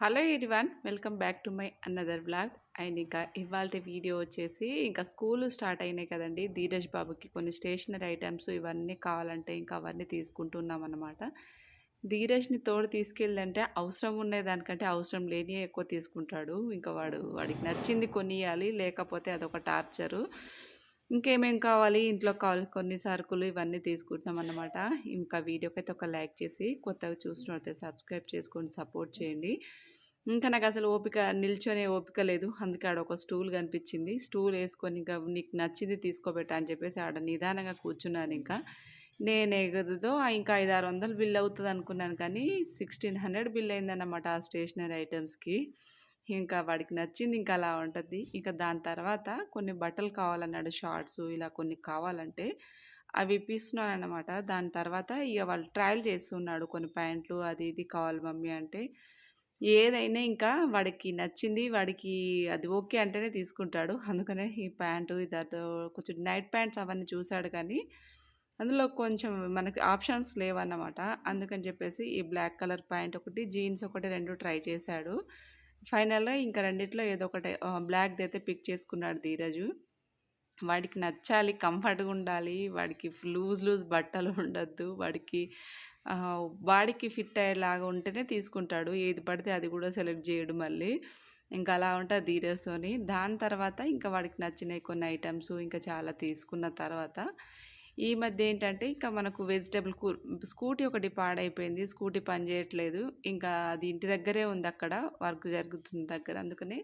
Hello everyone welcome back to my another blog and ఇంకా ఇవాళ video వచ్చేసి ఇంకా స్కూల్ స్టార్ట్ అయినాయి కదండి. ధీరజ్ బాబుకి కొన్ని స్టేషనరీ ఐటమ్స్ ఇవన్నీ కావాలంటే ఇంకా అవన్నీ తీసుకుంటున్నాం అనమాట ధీరజ్ని తోడు తీసుకెళ్ళంటే అవసరం ఉండే దానికంటే అవసరం లేని ఎక్కువ తీసుకుంటాడు. ఇంకా వాడు వాడికి నచ్చింది కొనియాలి లేకపోతే అదొక టార్చరు. ఇంకేమేం కావాలి? ఇంట్లో కావాలి కొన్ని సరుకులు ఇవన్నీ తీసుకుంటున్నాం అన్నమాట. ఇంకా వీడియోకి అయితే ఒక లైక్ చేసి కొత్తగా చూసినట్లయితే సబ్స్క్రైబ్ చేసుకొని సపోర్ట్ చేయండి. ఇంకా నాకు అసలు ఓపిక నిల్చొనే ఓపిక లేదు. అందుకే ఆడ ఒక స్టూల్ కనిపించింది. స్టూల్ వేసుకొని ఇంకా నీకు నచ్చింది తీసుకోబెట్టా అని చెప్పేసి ఆడ నిదానంగా కూర్చున్నాను ఇంకా. నేను ఎగదుతో ఇంకా ఐదు ఆరు వందలు బిల్ అవుతుంది అనుకున్నాను కానీ సిక్స్టీన్ హండ్రెడ్ బిల్ అయిందన్నమాట ఆ స్టేషనరీ ఐటమ్స్కి. ఇంకా వాడికి నచ్చింది ఇంకా అలా ఉంటుంది. ఇంకా దాని తర్వాత కొన్ని బట్టలు కావాలన్నాడు షార్ట్స్ ఇలా కొన్ని కావాలంటే అవి ఇప్పిస్తున్నాను అనమాట దాని తర్వాత ఇక వాళ్ళు ట్రయల్ చేస్తున్నాడు కొన్ని ప్యాంట్లు అది ఇది కావాలి మమ్మీ అంటే. ఏదైనా ఇంకా వాడికి నచ్చింది వాడికి అది ఓకే అంటేనే తీసుకుంటాడు. అందుకనే ఈ ప్యాంటు ఇదో కొంచెం నైట్ ప్యాంట్స్ అవన్నీ చూశాడు కానీ అందులో కొంచెం మనకి ఆప్షన్స్ లేవన్నమాట. అందుకని చెప్పేసి ఈ బ్లాక్ కలర్ ప్యాంట్ ఒకటి జీన్స్ ఒకటి రెండు ట్రై చేశాడు. ఫైనల్గా ఇంకా రెండిట్లో ఏదో ఒకటి బ్లాక్ది అయితే పిక్ చేసుకున్నాడు ధీరజు. వాడికి నచ్చాలి కంఫర్ట్గా ఉండాలి వాడికి లూజ్ లూజ్ బట్టలు ఉండొద్దు వాడికి బాడీకి ఫిట్ అయ్యేలాగా ఉంటేనే తీసుకుంటాడు. ఏది పడితే అది కూడా సెలెక్ట్ చేయడు మళ్ళీ. ఇంకా అలా ఉంటుంది ధీరజ్తోని. దాని తర్వాత ఇంకా వాడికి నచ్చినవి కొన్ని ఐటమ్స్ ఇంకా చాలా తీసుకున్న తర్వాత ఈ మధ్య ఏంటంటే ఇంకా మనకు వెజిటబుల్ కూ స్కూటీ ఒకటి పాడైపోయింది. స్కూటీ పని చేయట్లేదు. ఇంకా అది ఇంటి దగ్గరే ఉంది అక్కడ. వర్క్ జరుగుతుంది దగ్గర. అందుకనే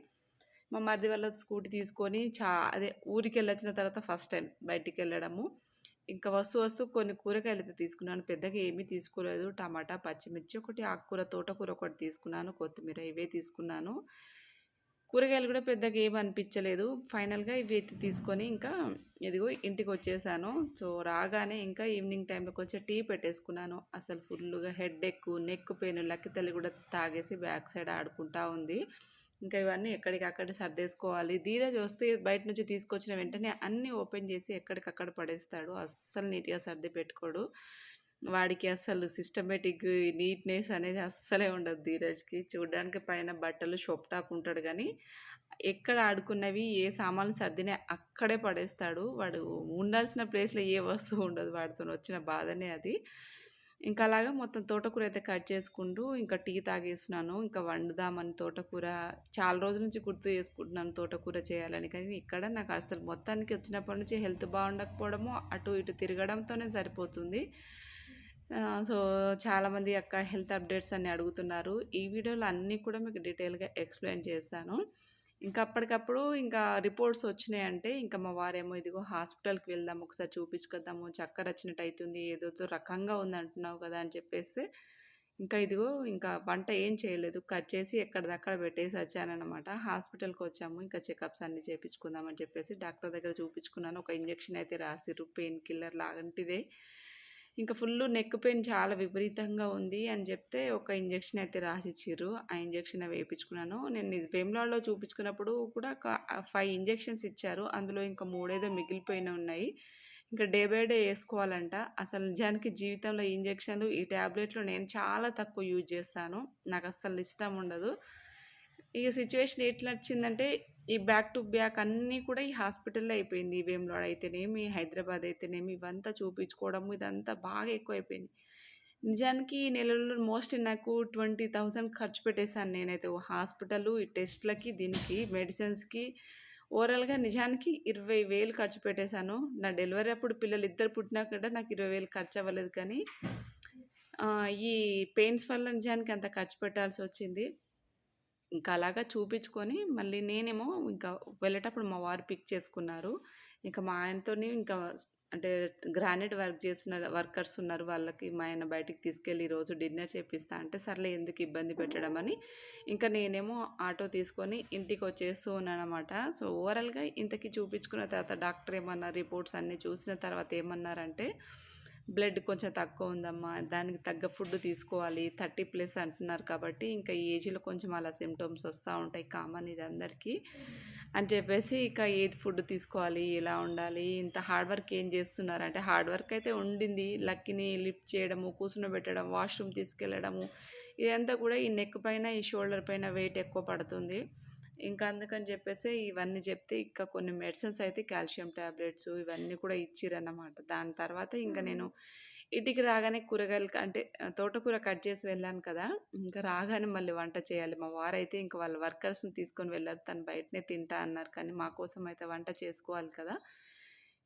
మా మరిది వాళ్ళ స్కూటీ తీసుకొని చా అదే ఊరికి వెళ్ళొచ్చిన తర్వాత ఫస్ట్ టైం బయటికి వెళ్ళడము. ఇంకా వస్తూ వస్తూ కొన్ని కూరగాయలు అయితే తీసుకున్నాను. పెద్దగా ఏమీ తీసుకోలేదు. టమాటా పచ్చిమిర్చి ఒకటి ఆకుకూర తోటకూర ఒకటి తీసుకున్నాను. కొత్తిమీర ఇవే తీసుకున్నాను. కూరగాయలు కూడా పెద్దగా ఏమి అనిపించలేదు. ఫైనల్గా ఇవి ఎత్తి తీసుకొని ఇంకా ఇదిగో ఇంటికి వచ్చేసాను. సో రాగానే ఇంకా ఈవినింగ్ టైంలో కొంచెం టీ పెట్టేసుకున్నాను. అసలు ఫుల్గా హెడ్ ఎక్ నెక్ పెయిన్ లక్కితల్లి కూడా తాగేసి బ్యాక్ సైడ్ ఆడుకుంటా ఉంది. ఇంకా ఇవన్నీ ఎక్కడికక్కడ సర్దేసుకోవాలి. ధీరజ్ వస్తే బయట నుంచి తీసుకొచ్చిన వెంటనే అన్నీ ఓపెన్ చేసి ఎక్కడికక్కడ పడేస్తాడు. అస్సలు నీట్గా సర్ది పెట్టుకోడు. వాడికి అసలు సిస్టమేటిక్ నీట్నెస్ అనేది అస్సలే ఉండదు ధీరజ్కి. చూడడానికి పైన బట్టలు షోప్ టాప్ ఉంటాడు కానీ ఎక్కడ ఆడుకున్నవి ఏ సామాన్లు సర్దినే అక్కడే పడేస్తాడు. వాడు ఉండాల్సిన ప్లేస్లో ఏ వస్తువు ఉండదు వాడితో వచ్చిన బాధనే అది. ఇంకా అలాగా మొత్తం తోటకూర అయితే కట్ చేసుకుంటూ ఇంకా టీ తాగేస్తున్నాను ఇంకా వండుదామని తోటకూర. చాలా రోజుల నుంచి గుర్తు చేసుకుంటున్నాను తోటకూర చేయాలని కానీ ఇక్కడ నాకు అసలు మొత్తానికి వచ్చినప్పటి నుంచి హెల్త్ బాగుండకపోవడము అటు ఇటు తిరగడంతోనే సరిపోతుంది. సో చాలామంది యొక్క హెల్త్ అప్డేట్స్ అన్ని అడుగుతున్నారు. ఈ వీడియోలో అన్నీ కూడా మీకు డీటెయిల్గా ఎక్స్ప్లెయిన్ చేస్తాను ఇంకా అప్పటికప్పుడు ఇంకా రిపోర్ట్స్ వచ్చినాయంటే ఇంకా మా వారేమో ఇదిగో హాస్పిటల్కి వెళ్దాం ఒకసారి చూపించుకొద్దాము చక్కర వచ్చినట్టు అవుతుంది ఏదో రకంగా ఉంది అంటున్నావు కదా అని చెప్పేస్తే ఇంకా ఇదిగో ఇంకా వంట ఏం చేయలేదు. కట్ చేసి ఎక్కడిదక్కడ పెట్టేసి వచ్చానమాట హాస్పిటల్కి వచ్చాము ఇంకా చెకప్స్ అన్నీ చేయించుకుందామని చెప్పేసి డాక్టర్ దగ్గర చూపించుకున్నాను ఒక ఇంజక్షన్ అయితే రాసిర్రు పెయిన్ కిల్లర్ లాంటిదే. ఇంకా ఫుల్ నెక్ పెయిన్ చాలా విపరీతంగా ఉంది అని చెప్తే ఒక ఇంజెక్షన్ అయితే రాసిచ్చారు ఆ ఇంజెక్షన్ వేయించుకున్నాను. నేను వేములాడలో చూపించుకున్నప్పుడు కూడా ఫైవ్ ఇంజెక్షన్స్ ఇచ్చారు. అందులో ఇంకా మూడేదో మిగిలిపోయిన ఉన్నాయి. ఇంకా డే బై డే వేసుకోవాలంట. అసలు నిజానికి జీవితంలో ఇంజెక్షన్లు ఈ ట్యాబ్లెట్లు నేను చాలా తక్కువ యూజ్ చేస్తాను. నాకు అస్సలు ఇష్టం ఉండదు. ఇక సిచ్యువేషన్ ఎట్లా వచ్చిందంటే ఈ బ్యాక్ టు బ్యాక్ అన్నీ కూడా ఈ హాస్పిటల్లో అయిపోయింది. వేములాడ అయితేనేమి హైదరాబాద్ అయితేనేమి ఇవంతా చూపించుకోవడము ఇదంతా బాగా ఎక్కువైపోయింది. నిజానికి ఈ నెలలో మోస్ట్లీ నాకు ట్వంటీ థౌజండ్ ఖర్చు పెట్టేశాను నేనైతే. హాస్పిటల్ ఈ టెస్ట్లకి దీనికి మెడిసిన్స్కి ఓవరాల్గా నిజానికి ఇరవై వేలు ఖర్చు పెట్టేశాను. నా డెలివరీ అప్పుడు పిల్లలు ఇద్దరు పుట్టినా కూడా నాకు ఇరవై వేలు ఖర్చు అవ్వలేదు కానీ ఈ పెయిన్స్ వల్ల నిజానికి అంత ఖర్చు పెట్టాల్సి వచ్చింది. ఇంకా అలాగా చూపించుకొని మళ్ళీ నేనేమో ఇంకా వెళ్ళేటప్పుడు మా వారు పిక్ చేసుకున్నారు. ఇంకా మా ఆయనతోనే ఇంకా అంటే గ్రానైట్ వర్క్ చేసిన వర్కర్స్ ఉన్నారు వాళ్ళకి మా ఆయన బయటికి తీసుకెళ్ళి ఈరోజు డిన్నర్ చేపిస్తా అంటే సర్లే ఎందుకు ఇబ్బంది పెట్టడం అని. ఇంకా నేనేమో ఆటో తీసుకొని ఇంటికి వచ్చేస్తూ ఉన్నానమాట సో ఓవరాల్గా ఇంతకీ చూపించుకున్న తర్వాత డాక్టర్ ఏమన్నా రిపోర్ట్స్ అన్నీ చూసిన తర్వాత ఏమన్నారంటే బ్లడ్ కొంచెం తక్కువ ఉందమ్మా దానికి తగ్గ ఫుడ్ తీసుకోవాలి థర్టీ ప్లస్ అంటున్నారు కాబట్టి ఇంకా ఈ ఏజ్లో కొంచెం అలా సిమ్టమ్స్ వస్తూ ఉంటాయి కామన్ ఇది అందరికీ. అని చెప్పేసి ఇక ఏది ఫుడ్ తీసుకోవాలి ఎలా ఉండాలి ఇంత హార్డ్ వర్క్ ఏం చేస్తున్నారు? అంటే హార్డ్ వర్క్ అయితే ఉండింది లక్కిని లిఫ్ట్ చేయడము కూర్చునబెట్టడం వాష్రూమ్ తీసుకెళ్ళడము ఇదంతా కూడా ఈ నెక్ పైన ఈ షోల్డర్ పైన వెయిట్ ఎక్కువ పడుతుంది. ఇంకా అందుకని చెప్పేసి ఇవన్నీ చెప్తే ఇంకా కొన్ని మెడిసిన్స్ అయితే కాల్షియం ట్యాబ్లెట్స్ ఇవన్నీ కూడా ఇచ్చిరన్నమాట. దాని తర్వాత ఇంకా నేను ఇంటికి రాగానే కూరగాయలు అంటే తోటకూర కట్ చేసి వెళ్ళాను కదా ఇంకా రాగానే మళ్ళీ వంట చేయాలి. మా వారైతే ఇంకా వాళ్ళ వర్కర్స్ని తీసుకొని వెళ్ళారు. తను బయటనే తింటా అన్నారు. కానీ మా కోసం అయితే వంట చేసుకోవాలి కదా.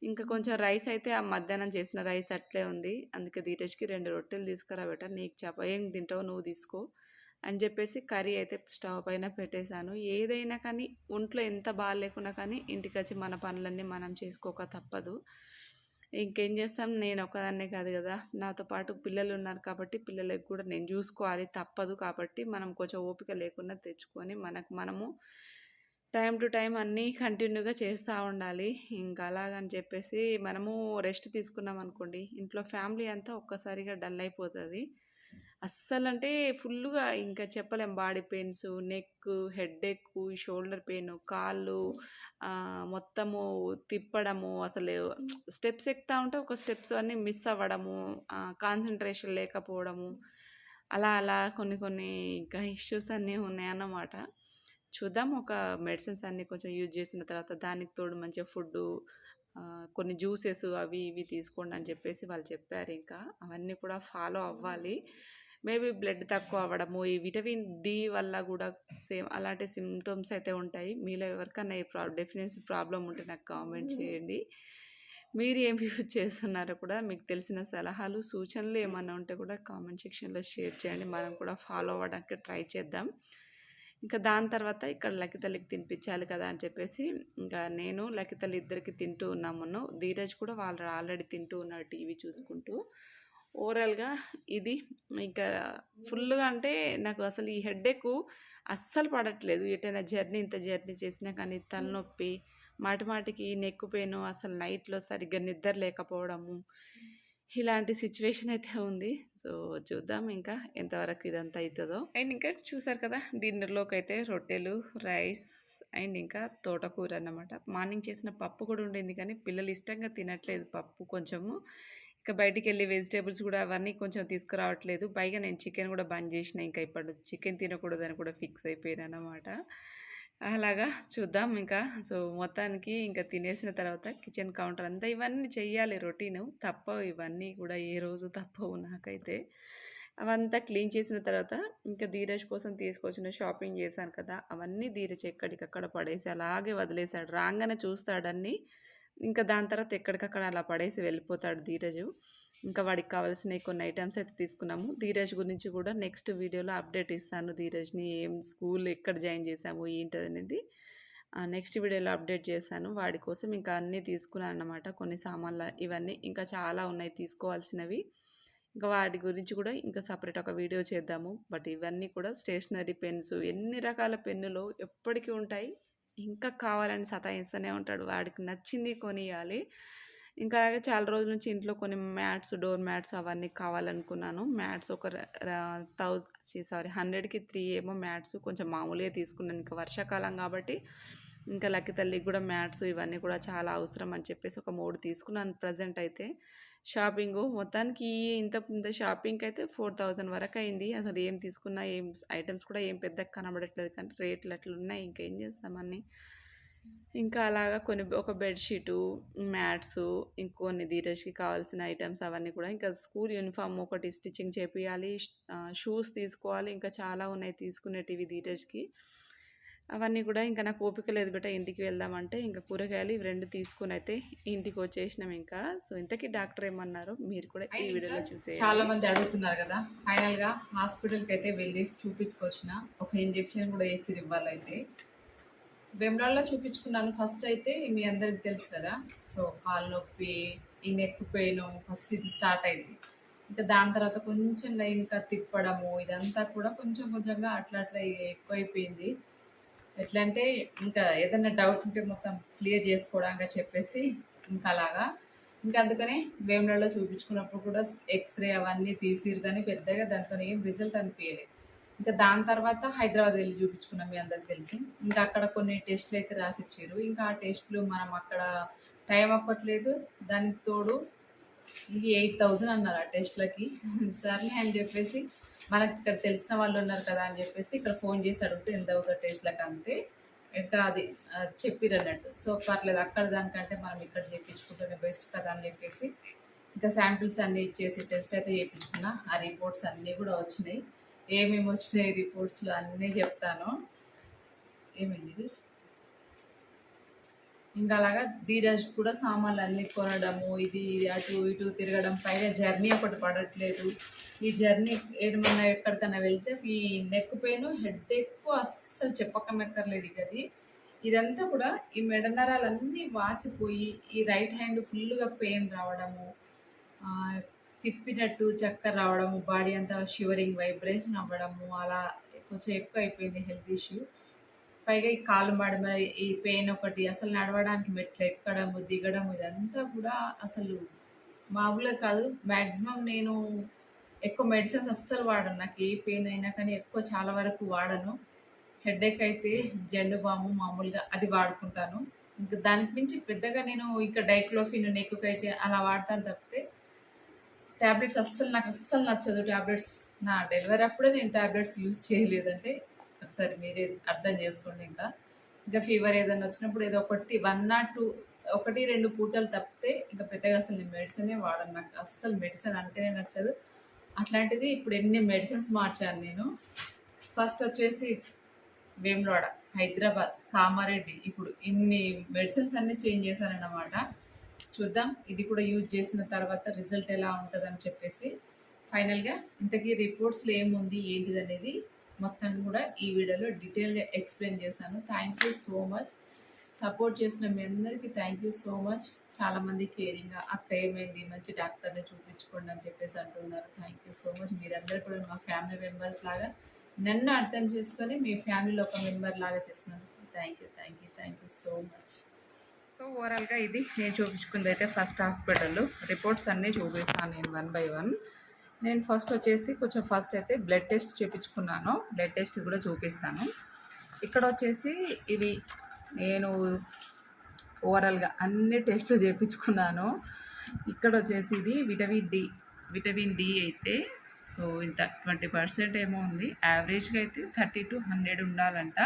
ఇంకా కొంచెం రైస్ అయితే ఆ మధ్యాహ్నం చేసిన రైస్ అట్లే ఉంది. అందుకే ధీరజ్కి రెండు రొట్టెలు తీసుకురా బెట నీకు చెప్ప ఏం తింటావు నువ్వు తీసుకో. అని చెప్పేసి కర్రీ అయితే స్టవ్ పైన పెట్టేశాను. ఏదైనా కానీ ఒంట్లో ఎంత బాగాలేకున్నా కానీ ఇంటికి వచ్చి మన పనులన్నీ మనం చేసుకోక తప్పదు. ఇంకేం చేస్తాం? నేను ఒకదాన్నే కాదు కదా. నాతో పాటు పిల్లలు ఉన్నారు కాబట్టి పిల్లలకి కూడా నేను చూసుకోవాలి. తప్పదు కాబట్టి మనం కొంచెం ఓపిక లేకుండా తెచ్చుకొని మనకు మనము టైం టు టైం అన్నీ కంటిన్యూగా చేస్తూ ఉండాలి. ఇంకా అలాగని చెప్పేసి మనము రెస్ట్ తీసుకున్నాం అనుకోండి ఇంట్లో ఫ్యామిలీ అంతా ఒక్కసారిగా డల్ అయిపోతుంది. అస్సలు అంటే ఫుల్గా ఇంకా చెప్పలేం. బాడీ పెయిన్స్ నెక్ హెడ్ ఎక్ షోల్డర్ పెయిన్ కాళ్ళు మొత్తము తిప్పడము అసలు స్టెప్స్ ఎక్కుతా ఉంటే ఒక స్టెప్స్ అన్నీ మిస్ అవ్వడము కాన్సన్ట్రేషన్ లేకపోవడము అలా అలా కొన్ని కొన్ని ఇంకా ఇష్యూస్ అన్నీ ఉన్నాయన్నమాట. చూద్దాం. ఒక మెడిసిన్స్ అన్నీ కొంచెం యూజ్ చేసిన తర్వాత దానికి తోడు మంచిగా ఫుడ్ కొన్ని జ్యూసెస్ అవి ఇవి తీసుకోండి అని చెప్పేసి వాళ్ళు చెప్పారు ఇంకా. అవన్నీ కూడా ఫాలో అవ్వాలి. మేబీ బ్లడ్ తక్కువ అవ్వడము ఈ విటమిన్ డి వల్ల కూడా సేమ్ అలాంటి సిమ్టమ్స్ అయితే ఉంటాయి. మీలో ఎవరికైనా ఈ ప్రా డెఫినెన్సీ ప్రాబ్లం ఉంటే నాకు కామెంట్ చేయండి. మీరు ఏం యూజ్ చేస్తున్నారో కూడా మీకు తెలిసిన సలహాలు సూచనలు ఏమన్నా ఉంటే కూడా కామెంట్ సెక్షన్లో షేర్ చేయండి. మనం కూడా ఫాలో అవ్వడానికి ట్రై చేద్దాం. ఇంకా దాని తర్వాత ఇక్కడ లకితల్లికి తినిపించాలి కదా అని చెప్పేసి ఇంకా నేను లకితలు ఇద్దరికి తింటూ ఉన్నామును ధీరజ్ కూడా వాళ్ళు ఆల్రెడీ తింటూ ఉన్నారు టీవీ చూసుకుంటూ. ఓవరాల్గా ఇది ఇంకా ఫుల్గా అంటే నాకు అసలు ఈ హెడ్ఏక్ అస్సలు పడట్లేదు. ఎటైనా జర్నీ ఇంత జర్నీ చేసినా కానీ తలనొప్పి మాటిమాటికి నెక్కు పెయిన్ అసలు నైట్లో సరిగ్గా నిద్ర లేకపోవడము. ఇలాంటి సిచ్యువేషన్ అయితే ఉంది. సో చూద్దాం ఇంకా ఎంతవరకు ఇదంతా అవుతుందో. అండ్ ఇంకా చూసారు కదా డిన్నర్లోకి అయితే రొట్టెలు రైస్ అండ్ ఇంకా తోటకూర అన్నమాట. మార్నింగ్ చేసిన పప్పు కూడా ఉండింది కానీ పిల్లలు ఇష్టంగా తినట్లేదు పప్పు కొంచెము. ఇంకా బయటికి వెళ్ళి వెజిటేబుల్స్ కూడా అవన్నీ కొంచెం తీసుకురావట్లేదు. పైగా నేను చికెన్ కూడా బంద్ చేసిన ఇంకా ఇప్పుడు చికెన్ తినకూడదని కూడా ఫిక్స్ అయిపోయాను అన్నమాట. అలాగా చూద్దాం ఇంకా. సో మొత్తానికి ఇంకా తినేసిన తర్వాత కిచెన్ కౌంటర్ అంతా ఇవన్నీ చెయ్యాలి రొటీన్. తప్పవు ఇవన్నీ కూడా ఏ రోజు తప్పవు నాకైతే. అవంతా క్లీన్ చేసిన తర్వాత ఇంకా ధీరజ్ కోసం తీసుకొచ్చిన షాపింగ్ చేశాను కదా అవన్నీ ధీరజ్ ఎక్కడికక్కడ పడేసి అలాగే వదిలేశాడు. రాగానే చూస్తాడన్నీ ఇంకా దాని తర్వాత ఎక్కడికక్కడ అలా పడేసి వెళ్ళిపోతాడు ధీరజు. ఇంకా వాడికి కావాల్సిన కొన్ని ఐటమ్స్ అయితే తీసుకున్నాము. ధీరజ్ గురించి కూడా నెక్స్ట్ వీడియోలో అప్డేట్ ఇస్తాను. ధీరజ్ని ఏం స్కూల్ ఎక్కడ జాయిన్ చేసాము ఏంటి అనేది. నెక్స్ట్ వీడియోలో అప్డేట్ చేశాను వాడి కోసం ఇంకా అన్నీ తీసుకున్నాను అన్నమాట. కొన్ని సామాన్లు ఇవన్నీ ఇంకా చాలా ఉన్నాయి తీసుకోవాల్సినవి. ఇంకా వాటి గురించి కూడా ఇంకా సపరేట్ ఒక వీడియో చేద్దాము. బట్ ఇవన్నీ కూడా స్టేషనరీ పెన్స్ ఎన్ని రకాల పెన్నులు ఎప్పటికీ ఉంటాయి. ఇంకా కావాలని సతాయిస్తూనే ఉంటాడు. వాడికి నచ్చింది కొనియాలి. ఇంకా అలాగే చాలా రోజుల నుంచి ఇంట్లో కొన్ని మ్యాట్స్ డోర్ మ్యాట్స్ అవన్నీ కావాలనుకున్నాను. మ్యాట్స్ ఒక థౌజండ్ సారీ హండ్రెడ్కి త్రీ ఏమో మ్యాట్స్ కొంచెం మామూలుగా తీసుకున్నాను. ఇంకా వర్షాకాలం కాబట్టి ఇంకా లక్కి తల్లికి కూడా మ్యాట్స్ ఇవన్నీ కూడా చాలా అవసరం అని చెప్పేసి ఒక మూడు తీసుకున్నాను ప్రజెంట్ అయితే. షాపింగ్ మొత్తానికి ఇంత ఇంత షాపింగ్కి అయితే ఫోర్ థౌజండ్ వరకు అయింది. అసలు ఏం తీసుకున్నా ఏం ఐటమ్స్ కూడా ఏం పెద్దగా కనబడట్లేదు కానీ రేట్లు అట్లున్నాయి. ఇంకేం చేస్తామని ఇంకా అలాగా కొన్ని ఒక బెడ్షీటు మ్యాట్స్ ఇంకొన్ని ధీరజ్కి కావాల్సిన ఐటమ్స్ అవన్నీ కూడా ఇంకా స్కూల్ యూనిఫామ్ ఒకటి స్టిచ్చింగ్ చేపియాలి షూస్ తీసుకోవాలి. ఇంకా చాలా ఉన్నాయి తీసుకునేటివి ధీరజ్కి అవన్నీ కూడా ఇంకా నాకు ఓపిక లేదు బిడ్డ ఇంటికి వెళ్దామంటే. ఇంకా కూరగాయలు ఇవి రెండు తీసుకుని అయితే ఇంటికి వచ్చేసినాం ఇంకా. సో ఇంతకీ డాక్టర్ ఏమన్నారు? మీరు కూడా ఈ వీడియోలో చూసే చాలా మంది అడుగుతున్నారు కదా. ఫైనల్గా హాస్పిటల్కి అయితే వెళ్ళేసి చూపించుకొచ్చిన. ఒక ఇంజెక్షన్ కూడా వేసి ఇవ్వాలైతే. వెమ్రాల్లో చూపించుకున్నాను. ఫస్ట్ అయితే మీ అందరికి తెలుసు కదా. సో కాళ్ళు నొప్పి ఈ నెక్ పెయిన్ ఫస్ట్ ఇది స్టార్ట్ అయింది. ఇంకా దాని తర్వాత కొంచెం ఇంకా తిప్పడము ఇదంతా కూడా కొంచెం కొంచెంగా అట్లా అట్లా ఎక్కువైపోయింది. ఎట్లా అంటే ఇంకా ఏదైనా డౌట్ ఉంటే మొత్తం క్లియర్ చేసుకోవడానికి చెప్పేసి ఇంకా అలాగా. ఇంకా అందుకనే వేములలో చూపించుకున్నప్పుడు కూడా ఎక్స్రే అవన్నీ తీసిరు కానీ పెద్దగా దాంతో ఏం రిజల్ట్ అనిపించలేదు ఇంకా దాని తర్వాత హైదరాబాద్ వెళ్ళి చూపించుకున్నాం మీ అందరికి తెలుసు. ఇంకా అక్కడ కొన్ని టెస్ట్లు అయితే రాసిచ్చారు. ఇంకా ఆ టెస్ట్లు మనం అక్కడ టైం అవ్వట్లేదు. దానికి తోడు ఇది ఎయిట్ థౌజండ్ అన్నారు ఆ టెస్ట్లకి. సర్లే అని చెప్పేసి మనకి ఇక్కడ తెలిసిన వాళ్ళు ఉన్నారు కదా అని చెప్పేసి ఇక్కడ ఫోన్ చేసి అడిగితే ఎంత అవుతుందో టెస్ట్లకు అంతే. ఇంకా అది చెప్పిరు చెప్పిర్రు అన్నట్టు. సో పర్లేదు అక్కడ దానికంటే మనం ఇక్కడ చేయించుకుంటేనే బెస్ట్ కదా అని చెప్పేసి ఇంకా శాంపిల్స్ అన్నీ ఇచ్చేసి టెస్ట్ అయితే చేయించుకున్నా ఆ రిపోర్ట్స్ అన్నీ కూడా వచ్చినాయి. ఏమేమి వచ్చినాయి రిపోర్ట్స్లో అన్నీ చెప్తాను. ఏమైంది ఇంకా అలాగా ధీరజ్ కూడా సామాన్లు అన్నీ కొనడము ఇది అటు ఇటు తిరగడం పైన జర్నీ ఒకటి పడట్లేదు. ఈ జర్నీ ఏమన్నా ఎక్కడికైనా వెళ్తే ఈ నెక్ పెయిన్ హెడ్ ఎక్కువ అస్సలు చెప్పకమెక్కర్లేదు ఇక అది. ఇదంతా కూడా ఈ మెడనరాలన్నీ వాసిపోయి ఈ రైట్ హ్యాండ్ ఫుల్గా పెయిన్ రావడము తిప్పినట్టు చక్కెర రావడము బాడీ అంతా షివరింగ్ వైబ్రేషన్ అవ్వడము అలా కొంచెం ఎక్కువ అయిపోయింది హెల్త్ ఇష్యూ పైగా ఈ కాలు మాడమ ఈ పెయిన్ ఒకటి అసలు నడవడానికి మెట్లు ఎక్కడము దిగడము ఇదంతా కూడా అసలు మామూలుగా కాదు. మ్యాక్సిమం నేను ఎక్కువ మెడిసిన్స్ అస్సలు వాడను. నాకు ఏ పెయిన్ అయినా కానీ ఎక్కువ చాలా వరకు వాడను. హెడేక్ అయితే జెండు బాము మామూలుగా అది వాడుకుంటాను. ఇంకా దానికి మించి పెద్దగా నేను ఇంకా డైక్లోఫిన్ నెక్కుకైతే అయితే అలా వాడతాను తప్పితే ట్యాబ్లెట్స్ అస్సలు నాకు అస్సలు నచ్చదు ట్యాబ్లెట్స్ నా డెలివరీ అప్పుడే నేను ట్యాబ్లెట్స్ యూజ్ చేయలేదంటే ఒకసారి మీరే అర్థం చేసుకోండి ఇంకా. ఇంకా ఫీవర్ ఏదైనా వచ్చినప్పుడు ఏదో ఒకటి వన్ నాట్ టూ ఒకటి రెండు పూటలు తప్పితే ఇంకా పెద్దగా అసలు నేను మెడిసినే వాడను. నాకు అస్సలు మెడిసిన్ అంటేనే నచ్చదు. అట్లాంటిది ఇప్పుడు ఎన్ని మెడిసిన్స్ మార్చాను నేను. ఫస్ట్ వచ్చేసి వేములవాడ హైదరాబాద్ కామారెడ్డి. ఇప్పుడు ఇన్ని మెడిసిన్స్ అన్నీ చేంజ్ చేశానన్నమాట. చూద్దాం. ఇది కూడా యూజ్ చేసిన తర్వాత రిజల్ట్ ఎలా ఉంటుందని చెప్పేసి ఫైనల్గా ఇంతకీ రిపోర్ట్స్లో ఏముంది ఏంటిది అనేది మొత్తం కూడా ఈ వీడియోలో డీటెయిల్గా ఎక్స్ప్లెయిన్ చేశాను. Thank you so much. Support చేసిన మీ అందరికీ థ్యాంక్ యూ సో మచ్. చాలామంది కేరింగ్గా అక్క ఏమైంది మంచి డాక్టర్ని చూపించుకోండి అని చెప్పేసి అంటున్నారు. Thank you so much. మీరందరూ కూడా మా ఫ్యామిలీ మెంబర్స్ లాగా నన్ను అర్థం చేసుకొని మీ ఫ్యామిలీలో ఒక మెంబర్ లాగా చేసినందుకు thank you thank you thank you so much. So ఓవరాల్గా ఇది నేను చూపించుకుంది అయితే ఫస్ట్ హాస్పిటల్ రిపోర్ట్స్ అన్నీ చూపిస్తాను నేను వన్ బై వన్ నేను ఫస్ట్ వచ్చేసి కొంచెం ఫస్ట్ అయితే బ్లడ్ టెస్ట్ చూపించుకున్నాను. బ్లడ్ టెస్ట్ కూడా చూపిస్తాను. ఇక్కడ వచ్చేసి ఇది నేను ఓవరాల్గా అన్ని టెస్టులు చేయించుకున్నాను ఇక్కడ వచ్చేసి ఇది విటమిన్ డి విటమిన్ డి అయితే సో ఇంత ట్వంటీ పర్సెంట్ ఏమో ఉంది. యావరేజ్గా అయితే థర్టీ టు హండ్రెడ్ ఉండాలంట.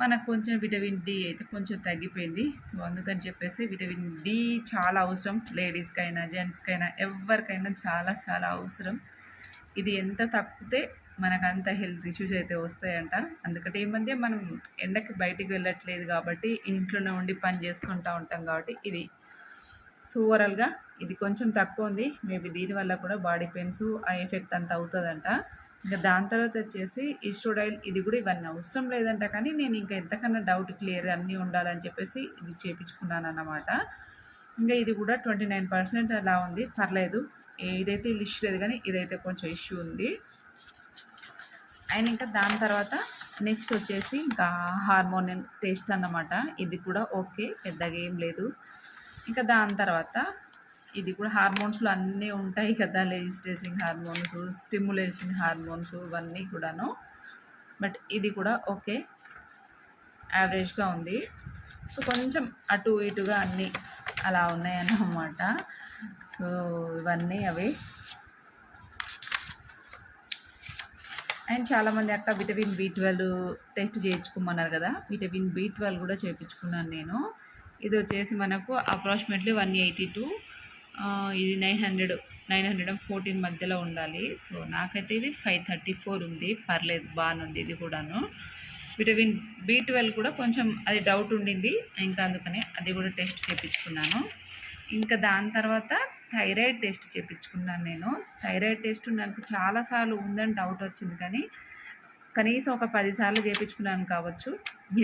మనకు కొంచెం విటమిన్ డి అయితే కొంచెం తగ్గిపోయింది. సో అందుకని చెప్పేసి విటమిన్ డి చాలా అవసరం. లేడీస్కైనా జెంట్స్కైనా ఎవరికైనా చాలా చాలా అవసరం. ఇది ఎంత తప్పితే మనకు అంత హెల్త్ ఇష్యూస్ అయితే వస్తాయంట. అందుకని ఈ మధ్య మనం ఎండకి బయటికి వెళ్ళట్లేదు కాబట్టి ఇంట్లోనే ఉండి పని చేసుకుంటూ ఉంటాం కాబట్టి ఇది సో ఓవరాల్గా ఇది కొంచెం తక్కువ ఉంది. మేబీ దీనివల్ల కూడా బాడీ పెయిన్స్ ఆ ఎఫెక్ట్ అంత అవుతుందంట. ఇంకా దాని తర్వాత వచ్చేసి ఈస్టోడైల్ ఇది కూడా ఇవన్నీ అవసరం లేదంట కానీ నేను ఇంకా ఎంతకన్నా డౌట్ క్లియర్ అన్నీ ఉండాలని చెప్పేసి ఇది చేపించుకున్నాను అన్నమాట ఇంకా ఇది కూడా ట్వంటీ నైన్ పర్సెంట్ అలా ఉంది. పర్లేదు. ఇదైతే ఇష్యూ లేదు కానీ ఇదైతే కొంచెం ఇష్యూ ఉంది. అండ్ ఇంకా దాని తర్వాత నెక్స్ట్ వచ్చేసి ఇంకా హార్మోనియం టెస్ట్ అన్నమాట. ఇది కూడా ఓకే. పెద్దగా ఏం లేదు. ఇంకా దాని తర్వాత ఇది కూడా హార్మోన్స్లో అన్నీ ఉంటాయి కదా లెజిస్ట్రేసింగ్ హార్మోన్స్ స్టిమ్యులేషన్ హార్మోన్స్ ఇవన్నీ కూడాను. బట్ ఇది కూడా ఓకే యావరేజ్గా ఉంది. సో కొంచెం అటు ఇటుగా అన్నీ అలా ఉన్నాయన్నమాట. సో ఇవన్నీ అవి. అండ్ చాలామంది అక్క విటమిన్ బి ట్వెల్వ్ టెస్ట్ చేయించుకోమన్నారు కదా విటమిన్ బి ట్వెల్వ్ కూడా చేయించుకున్నాను నేను. ఇది వచ్చేసి మనకు అప్రాక్సిమేట్లీ వన్ ఎయిటీ టూ ఇది nine hundred nine hundred and fourteen మధ్యలో ఉండాలి. సో నాకైతే ఇది ఫైవ్ థర్టీ ఫోర్ ఉంది. పర్లేదు బాగానుంది ఇది కూడాను. విటమిన్ బి ట్వెల్వ్ కూడా కొంచెం అది డౌట్ ఉండింది. ఇంకా అందుకనే అది కూడా టెస్ట్ చేయించుకున్నాను ఇంకా దాని తర్వాత థైరాయిడ్ టెస్ట్ చేయించుకున్నాను నేను. థైరాయిడ్ టెస్ట్ నాకు చాలాసార్లు ఉందని డౌట్ వచ్చింది కానీ కనీసం ఒక పదిసార్లు చేయించుకున్నాను కావచ్చు.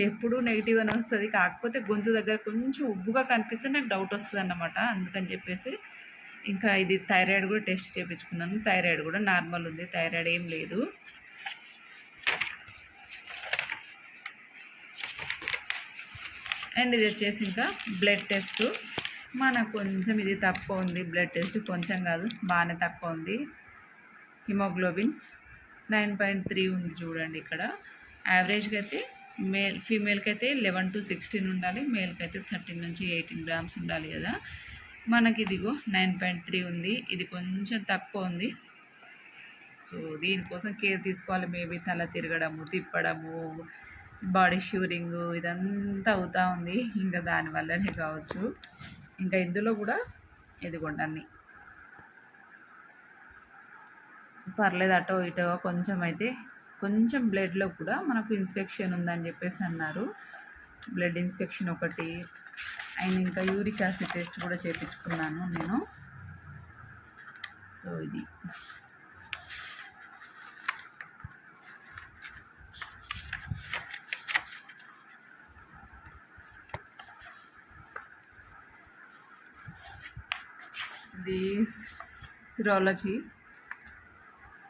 ఎప్పుడూ నెగిటివ్ అని వస్తుంది. కాకపోతే గొంతు దగ్గర కొంచెం ఉబ్బుగా కనిపిస్తే నాకు డౌట్ వస్తుంది అన్నమాట అందుకని చెప్పేసి ఇంకా ఇది థైరాయిడ్ కూడా టెస్ట్ చేయించుకున్నాను థైరాయిడ్ కూడా నార్మల్ ఉంది. థైరాయిడ్ ఏం లేదు. అండ్ ఇది వచ్చేసి ఇంకా బ్లడ్ టెస్ట్ మనకు కొంచెం ఇది తక్కువ ఉంది. బ్లడ్ టెస్ట్ కొంచెం కాదు. బాగానే తక్కువ ఉంది. హిమోగ్లోబిన్ నైన్ పాయింట్ త్రీ ఉంది చూడండి ఇక్కడ. యావరేజ్గా అయితే మేల్ ఫీమేల్కి అయితే లెవెన్ టు సిక్స్టీన్ ఉండాలి మేల్కి అయితే థర్టీన్ నుంచి ఎయిటీన్ గ్రామ్స్ ఉండాలి కదా. మనకి ఇదిగో నైన్ పాయింట్ త్రీ ఉంది ఇది కొంచెం తక్కువ ఉంది. సో దీనికోసం కేర్ తీసుకోవాలి మేబీ తల తిరగడము తిప్పడము బాడీ షూరింగ్ ఇదంతా అవుతా ఉంది. ఇంకా దానివల్లనే కావచ్చు. ఇంకా ఇందులో కూడా ఇదిగోండి అన్నీ. పర్లేదు అటో ఇటో కొంచెం అయితే కొంచెం బ్లడ్లో కూడా మనకు ఇన్స్పెక్షన్ ఉందని చెప్పేసి అన్నారు. బ్లడ్ ఇన్స్పెక్షన్ ఒకటి. అండ్ ఇంకా యూరిక్ యాసిడ్ టెస్ట్ కూడా చేయించుకున్నాను నేను. సో ఇది. ఇది సిరాలజీ.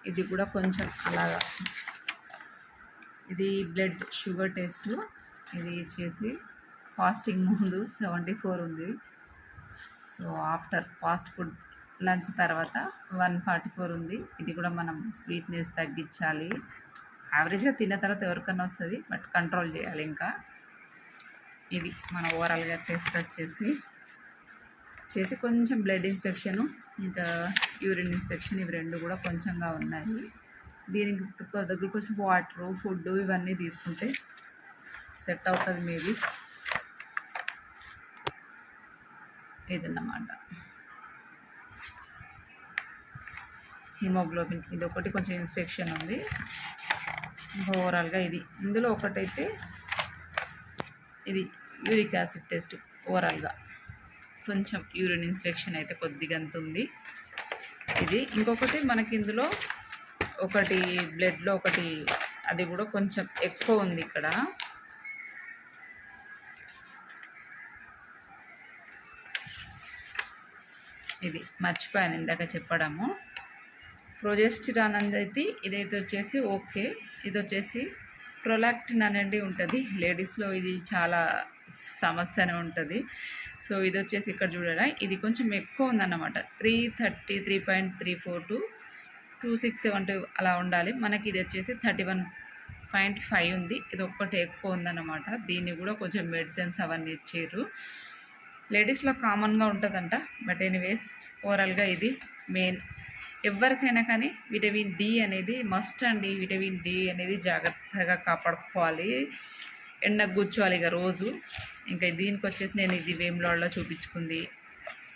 ఇది కూడా కొంచెం అలాగా. ఇది బ్లడ్ షుగర్ టెస్ట్. ఇది చేసి ఫాస్టింగ్ ముందు సెవెంటీ ఫోర్ ఉంది. So after fast food lunch తర్వాత వన్ ఫార్టీ ఫోర్ ఉంది. ఇది కూడా మనం స్వీట్నెస్ తగ్గించాలి. యావరేజ్గా తిన్న తర్వాత ఎవరికన్నా వస్తుంది బట్ కంట్రోల్ చేయాలి ఇంకా. ఇది మన ఓవరాల్గా టెస్ట్ వచ్చేసి. చేసి కొంచెం బ్లడ్ ఇన్స్పెక్షను ఇంకా యూరిన్ ఇన్ఫెక్షన్ ఇవి రెండు కూడా కొంచెంగా ఉన్నాయి. దీనికి కొ- దగ్గర కొంచెం ఫుడ్ ఇవన్నీ తీసుకుంటే సెట్ అవుతుంది మేబీ. ఇదన్నమాట. హిమోగ్లోబిన్ ఇది ఒకటి కొంచెం ఇన్స్పెక్షన్ ఉంది. ఓవరాల్గా ఇది. ఇందులో ఒకటైతే ఇది యూరిక్ యాసిడ్ టెస్ట్ ఓవరాల్గా. కొంచెం యూరిన్ ఇన్ఫెక్షన్ అయితే కొద్దిగా ఉంది. ఇది ఇంకొకటి మనకి ఇందులో ఒకటి బ్లడ్లో ఒకటి అది కూడా కొంచెం ఎక్కువ ఉంది ఇక్కడ. ఇది మర్చిపోయాను ఇందాక చెప్పడము. ప్రొజెస్టిరాన్ అనేది ఇదైతే వచ్చేసి ఓకే. ఇది వచ్చేసి ప్రొలాక్టిన్ అనేది ఉంటుంది. లేడీస్లో ఇది చాలా సమస్యనే ఉంటుంది. సో ఇది వచ్చేసి ఇక్కడ చూడరా ఇది కొంచెం ఎక్కువ ఉందన్నమాట. Three thirty three point three four to two six seven two అలా ఉండాలి. మనకి ఇది వచ్చేసి థర్టీ వన్ పాయింట్ ఫైవ్ ఉంది. ఇది ఒక్కటి ఎక్కువ ఉందన్నమాట. దీన్ని కూడా కొంచెం మెడిసిన్స్ అవన్నీ ఇచ్చారు లేడీస్లో కామన్గా ఉంటుందంట. బట్ ఎనీవేస్ ఓవరాల్గా ఇది మెయిన్. ఎవరికైనా కానీ విటమిన్ డి అనేది మస్ట్ అండి. విటమిన్ డి అనేది జాగ్రత్తగా కాపాడుకోవాలి. ఎండకు కూర్చోవాలి ఇక రోజు. ఇంకా దీనికి వచ్చేసి నేను ఇది వేములాడలో చూపించుకుంది.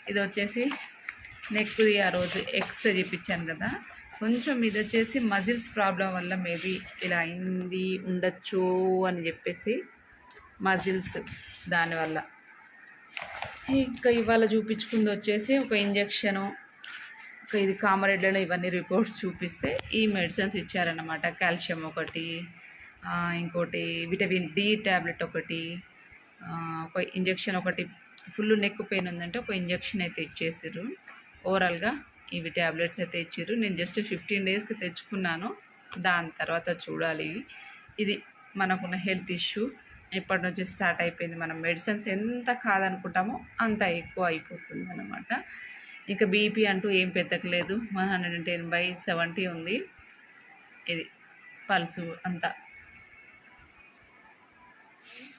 ఇది వచ్చేసి నెక్ది ఆ రోజు ఎక్స్రే చూపించాను కదా. కొంచెం ఇది వచ్చేసి మజిల్స్ ప్రాబ్లం వల్ల మేబీ ఇలా అయింది ఉండొచ్చు అని చెప్పేసి మజిల్స్ దానివల్ల. ఇంకా ఇవాళ చూపించుకుంది వచ్చేసి ఒక ఇంజెక్షను ఒక ఇది కామరెడ్లలో ఇవన్నీ రిపోర్ట్స్ చూపిస్తే ఈ మెడిసిన్స్ ఇచ్చారన్నమాట. కాల్షియం ఒకటి ఇంకోటి విటమిన్ డి ట్యాబ్లెట్ ఒకటి ఒక ఇంజెక్షన్ ఒకటి ఫుల్ నెక్ పెయిన్ ఉందంటే ఒక ఇంజెక్షన్ అయితే ఇచ్చేసారు ఓవరాల్గా ఇవి ట్యాబ్లెట్స్ అయితే ఇచ్చారు నేను జస్ట్ ఫిఫ్టీన్ డేస్కి తెచ్చుకున్నాను. దాని తర్వాత చూడాలి. ఇది మనకున్న హెల్త్ ఇష్యూ. ఇప్పటి నుంచి స్టార్ట్ అయిపోయింది. మనం మెడిసిన్స్ ఎంత కాదనుకుంటామో అంత ఎక్కువ అయిపోతుంది అనమాట ఇంకా బీపీ అంటూ ఏం పెద్దకలేదు. One hundred and ten by seventy ఉంది. ఇది పల్సు అంతా.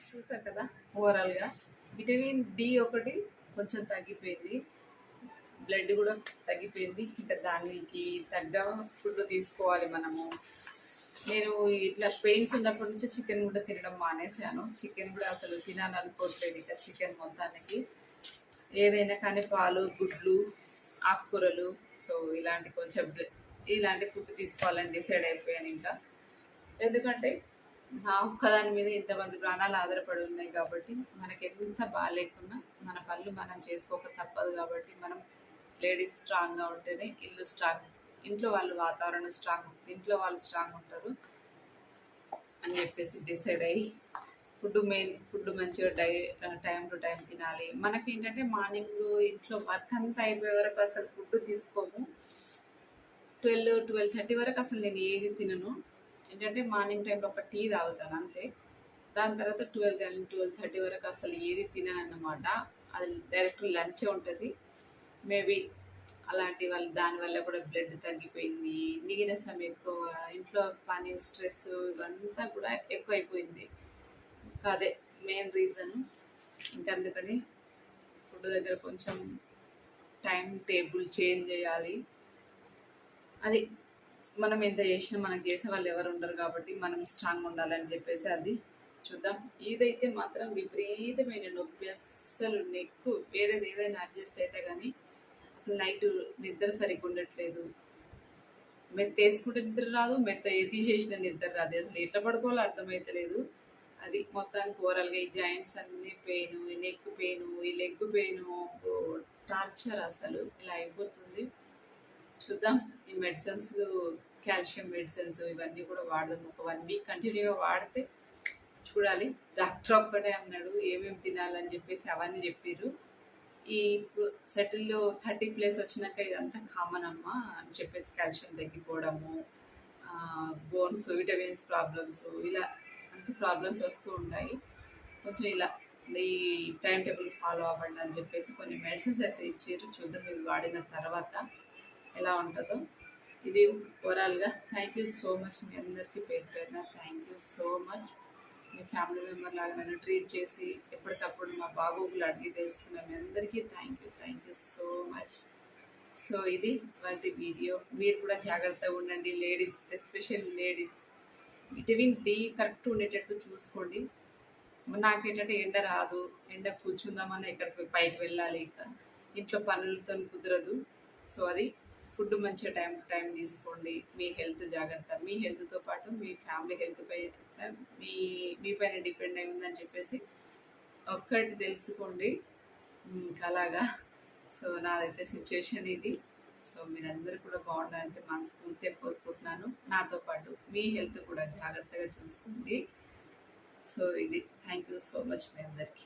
చూసారు కదా? ఓవరాల్గా విటమిన్ డి ఒకటి కొంచెం తగ్గిపోయింది. బ్లడ్ కూడా తగ్గిపోయింది. ఇంకా దానికి తగ్గ ఫుడ్ తీసుకోవాలి మనము. నేను ఇట్లా పెయిన్స్ ఉన్నప్పటి నుంచి చికెన్ కూడా తినడం మానేశాను. చికెన్ కూడా అసలు తినాలనుకోవట్లేదు ఇక చికెన్ మొత్తానికి. ఏదైనా కానీ పాలు గుడ్లు ఆకుకూరలు సో ఇలాంటి కొంచెం ఇలాంటి ఫుడ్ తీసుకోవాలని డిసైడ్ అయిపోయాను ఇంకా. ఎందుకంటే నా ఒక్కదాని మీద ఇంతమంది ప్రాణాలు ఆధారపడి ఉన్నాయి కాబట్టి మనకి ఎంత బాగాలేకున్నా మన పనులు మనం చేసుకోక తప్పదు కాబట్టి మనం లేడీస్ స్ట్రాంగ్గా ఉంటేనే ఇల్లు స్ట్రాంగ్ ఇంట్లో వాళ్ళు వాతావరణం స్ట్రాంగ్ ఇంట్లో వాళ్ళు స్ట్రాంగ్ ఉంటారు అని చెప్పేసి డిసైడ్ అయ్యి ఫుడ్ మెయిన్ ఫుడ్ మంచిగా డై టైం టు టైం తినాలి. మనకి ఏంటంటే మార్నింగ్ ఇంట్లో వర్క్ అంతా అయిపోయే వరకు అసలు ఫుడ్ తీసుకోము. ట్వెల్వ్ ట్వెల్వ్ థర్టీ వరకు అసలు నేను ఏది తినను. ఏంటంటే మార్నింగ్ టైంలో ఒక టీ తాగుతాను అంతే. దాని తర్వాత ట్వెల్వ్ కానీ ట్వెల్వ్ థర్టీ వరకు అసలు ఏది తినను అన్నమాట అది డైరెక్ట్ లంచే ఉంటుంది. మేబీ అలాంటి వాళ్ళు దానివల్ల కూడా బ్లడ్ తగ్గిపోయింది. నీరసం ఎక్కువ ఇంట్లో పని స్ట్రెస్ ఇవంతా కూడా ఎక్కువైపోయింది. ఇంకా అదే మెయిన్ రీజన్. ఇంకా అందుకని ఫుడ్ దగ్గర కొంచెం టైం టేబుల్ చేంజ్ చేయాలి. అది మనం ఎంత చేసినా మనకు చేసే వాళ్ళు ఎవరు ఉండరు కాబట్టి మనం స్ట్రాంగ్ ఉండాలని చెప్పేసి అది చూద్దాం. ఇదైతే మాత్రం విపరీతమైన నొప్పి అస్సలు నెక్కు. వేరేది ఏదైనా అడ్జస్ట్ అయితే కానీ అసలు నైట్ నిద్ర సరిగ్గా ఉండట్లేదు. మెత్త వేసుకుంటే నిద్ర రాదు మెత్త తీసేసిన నిద్ర రాదు. అసలు ఎట్లా పడుకోవాలో అర్థమైతలేదు అది మొత్తానికి ఓవరాల్గా ఈ జాయింట్స్ అన్ని పెయిన్ ఈ నెక్ పెయిన్ ఈ లెగ్ పెయిన్ టార్చర్ అసలు. ఇలా అయిపోతుంది. చూద్దాం. ఈ మెడిసిన్స్ కాల్షియం మెడిసిన్స్ ఇవన్నీ కూడా వాడదాం. ఒక వన్ వీక్ కంటిన్యూగా వాడితే చూడాలి. డాక్టర్ ఒక్కటే అన్నాడు ఏమేమి తినాలని చెప్పేసి అవన్నీ చెప్పారు ఈ సెటిల్లో థర్టీ ప్లేస్ వచ్చినాక ఇదంతా కామన్ అమ్మా అని చెప్పేసి కాల్షియం తగ్గిపోవడము బోన్స్ విటమిన్స్ ప్రాబ్లమ్స్ ఇలా అంత ప్రాబ్లమ్స్ వస్తూ ఉంటాయి. కొంచెం ఇలా ఈ టైం టేబుల్ ఫాలో అవ్వండి అని చెప్పేసి కొన్ని మెడిసిన్స్ అయితే ఇచ్చారు చూద్దాం ఇవి వాడిన తర్వాత ఎలా ఉంటుందో. ఇది ఓవరాల్గా థ్యాంక్ యూ సో మచ్ మీ అందరికీ పేరు పేరున థ్యాంక్ యూ సో మచ్. మీ ఫ్యామిలీ మెంబర్ లాగా నన్ను ట్రీట్ చేసి ఎప్పటికప్పుడు మా బాగోగులు అడిగి తెలుసుకున్న మీ అందరికీ thank you thank you so much. So ఇది వాటి వీడియో. మీరు కూడా జాగ్రత్తగా ఉండండి ladies special ladies. Vitamin D correct ఉండేటట్టు చూసుకోండి. నాకేంటంటే ఎండ రాదు ఎండ కూర్చుందామని ఎక్కడికి పైకి వెళ్ళాలి ఇంకా. ఇంట్లో పనులతో కుదరదు. సో అది ఫుడ్ మంచిగా టైం టు టైం తీసుకోండి. మీ హెల్త్ జాగ్రత్త. మీ హెల్త్తో పాటు మీ ఫ్యామిలీ హెల్త్ పై మీ మీ పైన డిపెండ్ అయి ఉందని చెప్పేసి ఒక్కటి తెలుసుకోండి. ఇంకా అలాగా సో నాదైతే సిచ్యువేషన్ ఇది. సో మీరందరూ కూడా బాగుండాలంటే మనస్ఫూర్తిగా కోరుకుంటున్నాను. నాతో పాటు మీ హెల్త్ కూడా జాగ్రత్తగా చూసుకోండి. సో ఇది. థ్యాంక్ యూ సో మచ్ మీ అందరికీ.